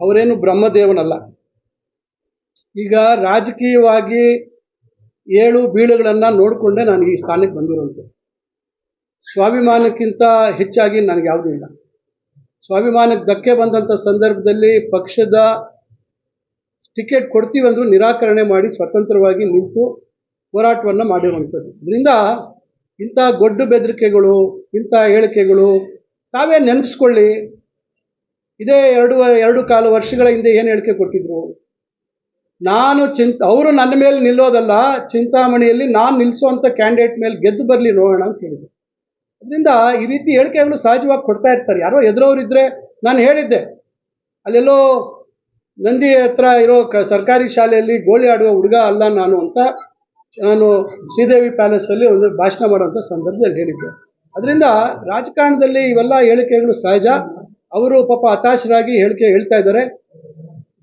ಅವರೇನು ಬ್ರಹ್ಮದೇವನಲ್ಲ. ಈಗ ರಾಜಕೀಯವಾಗಿ ಏಳು ಬೀಳುಗಳನ್ನು ನೋಡಿಕೊಂಡೆ ನಾನು ಈ ಸ್ಥಾನಕ್ಕೆ ಬಂದಿರೋಂಥದ್ದು ಸ್ವಾಭಿಮಾನಕ್ಕಿಂತ ಹೆಚ್ಚಾಗಿ ನನಗೆ ಯಾವುದೂ ಇಲ್ಲ. ಸ್ವಾಭಿಮಾನಕ್ಕೆ ಧಕ್ಕೆ ಬಂದಂಥ ಸಂದರ್ಭದಲ್ಲಿ ಪಕ್ಷದ ಟಿಕೆಟ್ ಕೊಡ್ತೀವಿ ಅಂದರೂ ನಿರಾಕರಣೆ ಮಾಡಿ ಸ್ವತಂತ್ರವಾಗಿ ನಿಂತು ಹೋರಾಟವನ್ನು ಮಾಡಿರುವಂಥದ್ದು. ಇದರಿಂದ ಇಂಥ ಗೊಡ್ಡು ಬೆದರಿಕೆಗಳು, ಇಂಥ ಹೇಳಿಕೆಗಳು ತಾವೇ ನೆನಪಿಸ್ಕೊಳ್ಳಿ. ಇದೇ ಎರಡು ಎರಡು ಕಾಲು ವರ್ಷಗಳ ಹಿಂದೆ ಏನು ಹೇಳಿಕೆ ಕೊಟ್ಟಿದ್ರು? ನಾನು ಚಿಂತ, ಅವರು ನನ್ನ ಮೇಲೆ ನಿಲ್ಲೋದಲ್ಲ, ಚಿಂತಾಮಣಿಯಲ್ಲಿ ನಾನು ನಿಲ್ಲಿಸುವಂಥ ಕ್ಯಾಂಡಿಡೇಟ್ ಮೇಲೆ ಗೆದ್ದು ಬರಲಿ ನೋಡೋಣ ಅಂತ ಹೇಳಿದ್ರು. ಅದರಿಂದ ಈ ರೀತಿ ಹೇಳಿಕೆಗಳು ಸಹಜವಾಗಿ ಕೊಡ್ತಾ ಇರ್ತಾರೆ. ಯಾರೋ ಎದುರವರಿದ್ದರೆ ನಾನು ಹೇಳಿದ್ದೆ, ಅಲ್ಲೆಲ್ಲೋ ನಂದಿ ಹತ್ರ ಇರೋ ಕ, ಸರ್ಕಾರಿ ಶಾಲೆಯಲ್ಲಿ ಗೋಳಿ ಆಡುವ ಹುಡುಗ ಅಲ್ಲ ನಾನು ಅಂತ ನಾನು ಶ್ರೀದೇವಿ ಪ್ಯಾಲೇಸಲ್ಲಿ ಒಂದು ಭಾಷಣ ಮಾಡುವಂಥ ಸಂದರ್ಭದಲ್ಲಿ ಹೇಳಿದ್ದೆ. ಅದರಿಂದ ರಾಜಕಾರಣದಲ್ಲಿ ಇವೆಲ್ಲ ಹೇಳಿಕೆಗಳು ಸಹಜ. ಅವರು ಪಾಪ ಹತಾಶರಾಗಿ ಹೇಳಿಕೆ ಹೇಳ್ತಾ ಇದ್ದಾರೆ.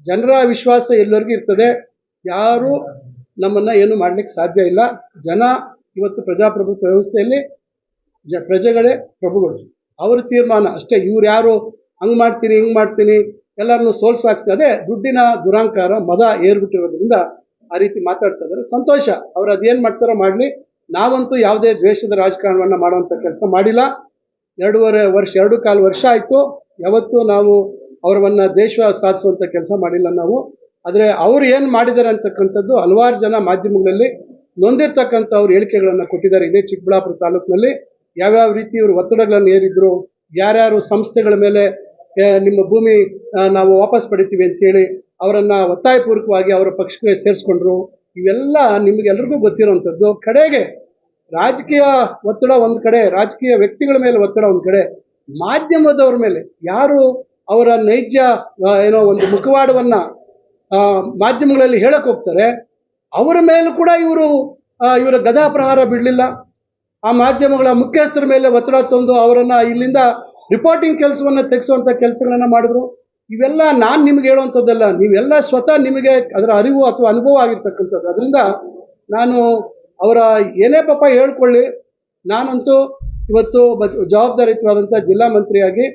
ಜನರ ವಿಶ್ವಾಸ ಎಲ್ಲರಿಗೂ ಇರ್ತದೆ. ಯಾರು ನಮ್ಮನ್ನು ಏನು ಮಾಡಲಿಕ್ಕೆ ಸಾಧ್ಯ ಇಲ್ಲ. ಜನ ಇವತ್ತು ಪ್ರಜಾಪ್ರಭುತ್ವ ವ್ಯವಸ್ಥೆಯಲ್ಲಿ ಜ ಪ್ರಜೆಗಳೇ ಪ್ರಭುಗಳು. ಅವ್ರ ತೀರ್ಮಾನ ಅಷ್ಟೇ. ಇವ್ರು ಯಾರು ಹಂಗೆ ಮಾಡ್ತೀನಿ, ಹಿಂಗೆ ಮಾಡ್ತೀನಿ ಎಲ್ಲರನ್ನೂ ಸೋಲ್ಸಾಕ್ಸ್ತಾ ಅದೇ ದುಡ್ಡಿನ ದುರಾಂಕಾರ, ಮದ ಏರ್ಬಿಟ್ಟಿರೋದ್ರಿಂದ ಆ ರೀತಿ ಮಾತಾಡ್ತಾ ಇದ್ದಾರೆ. ಸಂತೋಷ. ಅವ್ರು ಅದೇನು ಮಾಡ್ತಾರೋ ಮಾಡಲಿ. ನಾವಂತೂ ಯಾವುದೇ ದ್ವೇಷದ ರಾಜಕಾರಣವನ್ನು ಮಾಡುವಂಥ ಕೆಲಸ ಮಾಡಿಲ್ಲ. ಎರಡೂವರೆ ವರ್ಷ, ಎರಡು ಕಾಲು ವರ್ಷ ಆಯಿತು. ಯಾವತ್ತೂ ನಾವು ಅವರನ್ನು ದೇಶ ಸಾಧಿಸುವಂಥ ಕೆಲಸ ಮಾಡಿಲ್ಲ ನಾವು. ಆದರೆ ಅವ್ರು ಏನು ಮಾಡಿದ್ದಾರೆ ಅಂತಕ್ಕಂಥದ್ದು ಹಲವಾರು ಜನ ಮಾಧ್ಯಮಗಳಲ್ಲಿ ನೊಂದಿರ್ತಕ್ಕಂಥ ಅವ್ರ ಹೇಳಿಕೆಗಳನ್ನು ಕೊಟ್ಟಿದ್ದಾರೆ. ಇದೇ ಚಿಕ್ಕಬಳ್ಳಾಪುರ ತಾಲೂಕಿನಲ್ಲಿ ಯಾವ್ಯಾವ ರೀತಿ ಇವರು ಒತ್ತಡಗಳನ್ನು ಏರಿದ್ರು, ಯಾರ್ಯಾರು ಸಂಸ್ಥೆಗಳ ಮೇಲೆ ನಿಮ್ಮ ಭೂಮಿ ನಾವು ವಾಪಸ್ ಪಡಿತೀವಿ ಅಂತೇಳಿ ಅವರನ್ನು ಒತ್ತಾಯಪೂರ್ವಕವಾಗಿ ಅವರ ಪಕ್ಷಕ್ಕೆ ಸೇರಿಸ್ಕೊಂಡ್ರು. ಇವೆಲ್ಲ ನಿಮಗೆಲ್ರಿಗೂ ಗೊತ್ತಿರೋವಂಥದ್ದು. ಕಡೆಗೆ ರಾಜಕೀಯ ಒತ್ತಡ ಒಂದು ಕಡೆ, ರಾಜಕೀಯ ವ್ಯಕ್ತಿಗಳ ಮೇಲೆ ಒತ್ತಡ ಒಂದು ಕಡೆ, ಮಾಧ್ಯಮದವ್ರ ಮೇಲೆ. ಯಾರು ಅವರ ನೈಜ ಏನೋ ಒಂದು ಮುಖವಾಡವನ್ನು ಮಾಧ್ಯಮಗಳಲ್ಲಿ ಹೇಳಕ್ಕೆ ಹೋಗ್ತಾರೆ, ಅವರ ಮೇಲೂ ಕೂಡ ಇವರು ಇವರ ಗದಾ ಪ್ರಹಾರ ಬಿಡಲಿಲ್ಲ. ಆ ಮಾಧ್ಯಮಗಳ ಮುಖ್ಯಸ್ಥರ ಮೇಲೆ ಒತ್ತಡ ತಂದು ಅವರನ್ನು ಇಲ್ಲಿಂದ ರಿಪೋರ್ಟಿಂಗ್ ಕೆಲಸವನ್ನು ತೆಗೆಸುವಂಥ ಕೆಲಸಗಳನ್ನು ಮಾಡಿದ್ರು. ಇವೆಲ್ಲ ನಾನು ನಿಮ್ಗೆ ಹೇಳುವಂಥದ್ದಲ್ಲ ನೀವೆಲ್ಲ ಸ್ವತಃ ನಿಮಗೆ ಅದರ ಅರಿವು ಅಥವಾ ಅನುಭವ ಆಗಿರ್ತಕ್ಕಂಥದ್ದು. ಅದರಿಂದ ನಾನು ಅವರ ಏನೇ ಪಾಪ ಹೇಳ್ಕೊಳ್ಳಿ, ನಾನಂತೂ ಇವತ್ತು ಜವಾಬ್ದಾರಿಯುತವಾದಂಥ ಜಿಲ್ಲಾ ಮಂತ್ರಿಯಾಗಿ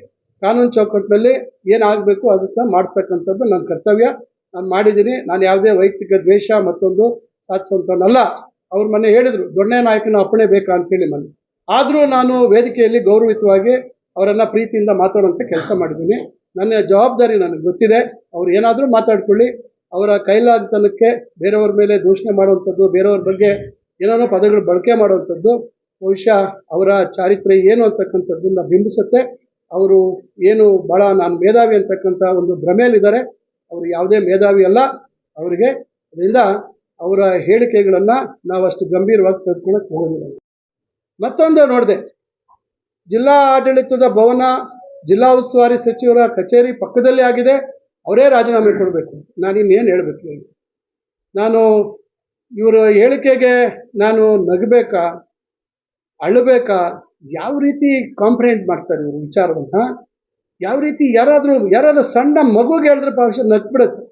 ಕಾನೂನು ಚೌಕಟ್ಟಿನಲ್ಲಿ ಏನಾಗಬೇಕು ಅದನ್ನು ಮಾಡ್ತಕ್ಕಂಥದ್ದು ನನ್ನ ಕರ್ತವ್ಯ. ನಾನು ಮಾಡಿದ್ದೀನಿ, ನಾನು ಯಾವುದೇ ವೈಯಕ್ತಿಕ ದ್ವೇಷ ಮತ್ತೊಂದು ಸಾಧಿಸುವಂಥವನ್ನಲ್ಲ ಅವ್ರ ಮನೆ ಹೇಳಿದರು ದೊಣ್ಣೆ ನಾಯಕನ ಅಪ್ಪಣೆ ಬೇಕಾ ಅಂತೇಳಿ ಮನೆ. ಆದರೂ ನಾನು ವೇದಿಕೆಯಲ್ಲಿ ಗೌರವಿತವಾಗಿ ಅವರನ್ನು ಪ್ರೀತಿಯಿಂದ ಮಾತಾಡುವಂಥ ಕೆಲಸ ಮಾಡಿದ್ದೀನಿ. ನನ್ನ ಜವಾಬ್ದಾರಿ ನನಗೆ ಗೊತ್ತಿದೆ, ಅವ್ರು ಏನಾದರೂ ಮಾತಾಡ್ಕೊಳ್ಳಿ. ಅವರ ಕೈಲಾಗತನಕ್ಕೆ ಬೇರೆಯವ್ರ ಮೇಲೆ ದೂಷಣೆ ಮಾಡುವಂಥದ್ದು, ಬೇರೆಯವ್ರ ಬಗ್ಗೆ ಏನೇನೋ ಪದಗಳು ಬಳಕೆ ಮಾಡುವಂಥದ್ದು ಬಹುಶಃ ಅವರ ಚಾರಿತ್ರ್ಯ ಏನು ಅಂತಕ್ಕಂಥದ್ದನ್ನ ಬಿಂಬಿಸುತ್ತೆ. ಅವರು ಏನು ಭಾಳ ನಾನು ಮೇಧಾವಿ ಅಂತಕ್ಕಂಥ ಒಂದು ಭ್ರಮೆಯಲ್ಲಿದ್ದಾರೆ. ಅವರು ಯಾವುದೇ ಮೇಧಾವಿ ಅಲ್ಲ. ಅವರಿಗೆ ಅದರಿಂದ ಅವರ ಹೇಳಿಕೆಗಳನ್ನು ನಾವಷ್ಟು ಗಂಭೀರವಾಗಿ ತೆಗೆದುಕೊಳ್ಳೋಕೆ ಹೋಗೋದಿಲ್ಲ. ಮತ್ತೊಂದು ನೋಡಿದೆ. ಜಿಲ್ಲಾ ಆಡಳಿತದ ಭವನ, ಜಿಲ್ಲಾ ಉಸ್ತುವಾರಿ ಸಚಿವರ ಕಚೇರಿ ಪಕ್ಕದಲ್ಲೇ ಆಗಿದೆ. ಅವರೇ ರಾಜೀನಾಮೆ ಕೊಡಬೇಕು. ನಾನು ಇನ್ನೇನು ಹೇಳಬೇಕು ಹೇಳಿ. ನಾನು ಇವರ ಹೇಳಿಕೆಗೆ ನಾನು ನಗಬೇಕಾ, ಅಳಬೇಕಾ, ಯಾವ ರೀತಿ ಕಾಂಪ್ರಹೆಂಡ್ ಮಾಡ್ತಾರೆ ಇವರು ವಿಚಾರವನ್ನು? ಯಾವ ರೀತಿ ಯಾರಾದರೂ ಯಾರಾದರೂ ಸಣ್ಣ ಮಗುಗೆ ಹೇಳಿದ್ರೆ ಭಾಷೆ ನಗ್ಬಿಡುತ್ತೆ.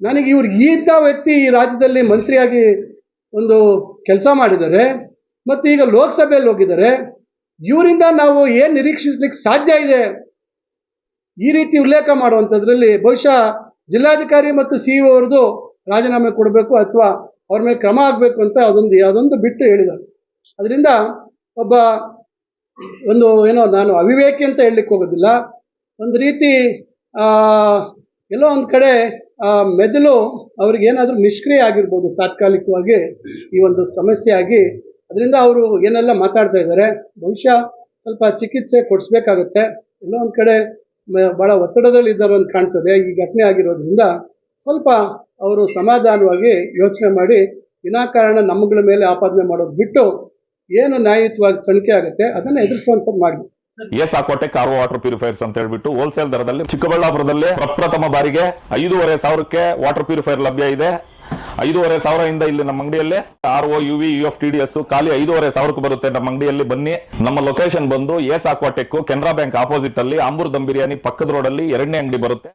ನನಗೆ ಇವ್ರು ಈತ ವ್ಯಕ್ತಿ ಈ ರಾಜ್ಯದಲ್ಲಿ ಮಂತ್ರಿಯಾಗಿ ಒಂದು ಕೆಲಸ ಮಾಡಿದ್ದಾರೆ, ಮತ್ತು ಈಗ ಲೋಕಸಭೆಯಲ್ಲಿ ಹೋಗಿದ್ದಾರೆ. ಇವರಿಂದ ನಾವು ಏನು ನಿರೀಕ್ಷಿಸ್ಲಿಕ್ಕೆ ಸಾಧ್ಯ ಇದೆ? ಈ ರೀತಿ ಉಲ್ಲೇಖ ಮಾಡುವಂಥದ್ರಲ್ಲಿ ಬಹುಶಃ ಜಿಲ್ಲಾಧಿಕಾರಿ ಮತ್ತು ಸಿ ಇ ಅವ್ರದ್ದು ರಾಜೀನಾಮೆ ಕೊಡಬೇಕು ಅಥವಾ ಅವ್ರ ಮೇಲೆ ಕ್ರಮ ಆಗಬೇಕು ಅಂತ ಅದೊಂದು ಅದೊಂದು ಬಿಟ್ಟು ಹೇಳಿದ್ದಾರೆ ಅದರಿಂದ ಒಬ್ಬ ಒಂದು ಏನೋ ನಾನು ಅವಿವೇಕಿ ಅಂತ ಹೇಳಲಿಕ್ಕೆ ಹೋಗೋದಿಲ್ಲ. ಒಂದು ರೀತಿ ಎಲ್ಲೋ ಒಂದು ಕಡೆ ಮೆದುಳು ಅವ್ರಿಗೇನಾದರೂ ನಿಷ್ಕ್ರಿಯ ಆಗಿರ್ಬೋದು ತಾತ್ಕಾಲಿಕವಾಗಿ ಈ ಒಂದು ಸಮಸ್ಯೆ ಆಗಿ. ಅದರಿಂದ ಅವರು ಏನೆಲ್ಲ ಮಾತಾಡ್ತಾ ಇದ್ದಾರೆ, ಬಹುಶಃ ಸ್ವಲ್ಪ ಚಿಕಿತ್ಸೆ ಕೊಡಿಸ್ಬೇಕಾಗತ್ತೆ. ಎಲ್ಲೋ ಒಂದು ಕಡೆ ಭಾಳ ಒತ್ತಡದಲ್ಲಿ ಇದ್ದಾರೆ ಅಂತ ಕಾಣ್ತದೆ. ಈ ಘಟನೆ ಆಗಿರೋದ್ರಿಂದ ಸ್ವಲ್ಪ ಅವರು ಸಮಾಧಾನವಾಗಿ ಯೋಚನೆ ಮಾಡಿ, ವಿನಾಕಾರಣ ನಮ್ಮಗಳ ಮೇಲೆ ಆಪಾದನೆ ಮಾಡೋದು ಬಿಟ್ಟು ಏನು ನ್ಯಾಯಯುತವಾಗಿ ತನಿಖೆ ಆಗುತ್ತೆ, ಅದನ್ನು ಎದುರಿಸುವಂಥದ್ದು ಮಾಡಿ. ಎಸ್ ಆಕೋಟೆ ಕಾರ್ ವಾಟರ್ ಪ್ಯೂರಿಫೈರ್ಸ್ ಅಂತ ಹೇಳ್ಬಿಟ್ಟು ಹೋಲ್ಸೇಲ್ ದರದಲ್ಲಿ ಚಿಕ್ಕಬಳ್ಳಾಪುರದಲ್ಲಿ ಪ್ರಪ್ರಥಮ ಬಾರಿಗೆ ಐದೂವರೆ ಸಾವಿರಕ್ಕೆ ವಾಟರ್ ಪ್ಯೂರಿಫೈರ್ ಲಭ್ಯ ಇದೆ. ಐದೂವರೆ ಸಾವಿರದಿಂದ ಇಲ್ಲಿ ನಮ್ಮ ಅಂಗಡಿಯಲ್ಲಿ R O U V U F T D S ಖಾಲಿ ಐದೂವರೆ ಸಾವಿರಕ್ಕೆ ಬರುತ್ತೆ ನಮ್ಮ ಅಂಗಡಿಯಲ್ಲಿ. ಬನ್ನಿ, ನಮ್ಮ ಲೊಕೇಶನ್ ಬಂದು S Aquatech Canara bank opposite ಅಲ್ಲಿ ಆಂಬೂರ್ ದಮ್ ಬಿರಿಯಾನಿ ಪಕ್ಕದ ರೋಡ್ ಅಲ್ಲಿ ಎರಡನೇ ಅಂಗಡಿ ಬರುತ್ತೆ.